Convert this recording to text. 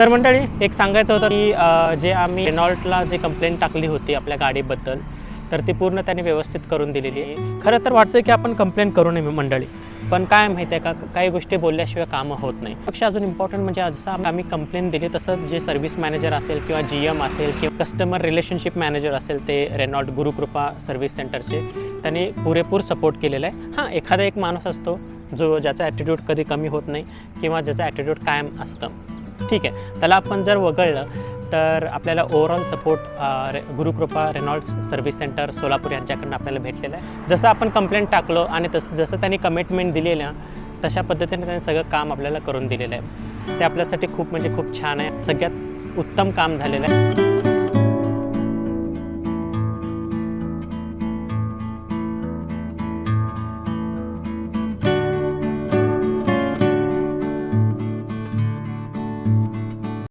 तर मंडळी एक सांगायचं होतं की जे आम्ही रेनॉल्टला जे कंप्लेंट टाकली होती आपल्या गाडीबद्दल तर ती पूर्ण त्यांनी व्यवस्थित करून दिलेली आहे. खरं तर वाटतं की आपण कंप्लेंट करू नये मंडळी पण काय माहिती आहे का? काही गोष्टी बोलल्याशिवाय कामं होत नाही. पेक्षा अजून इम्पॉर्टंट म्हणजे जसं आम्ही कंप्लेंट दिली तसंच जे सर्व्हिस मॅनेजर असेल किंवा जी एम असेल किंवा कस्टमर रिलेशनशिप मॅनेजर असेल ते रेनॉल्ट गुरुकृपा सर्व्हिस सेंटरचे त्यांनी पुरेपूर सपोर्ट केलेला आहे. हां एखादा एक माणूस असतो जो ज्याचा ॲटिट्यूड कधी कमी होत नाही किंवा ज्याचं ॲटिट्यूड कायम असतं. ठीक आहे. त्याला आपण जर वगळलं तर आपल्याला ओव्हरऑल सपोर्ट रे Gurukrupa Reynolds service centre Solapur यांच्याकडनं आपल्याला भेटलेलं आहे. जसं आपण कंप्लेंट टाकलो आणि तसं जसं त्यांनी कमिटमेंट दिलेलं तशा पद्धतीने त्यांनी सगळं काम आपल्याला करून दिलेलं आहे. ते आपल्यासाठी खूप म्हणजे खूप छान आहे. सगळ्यात उत्तम काम झालेलं आहे.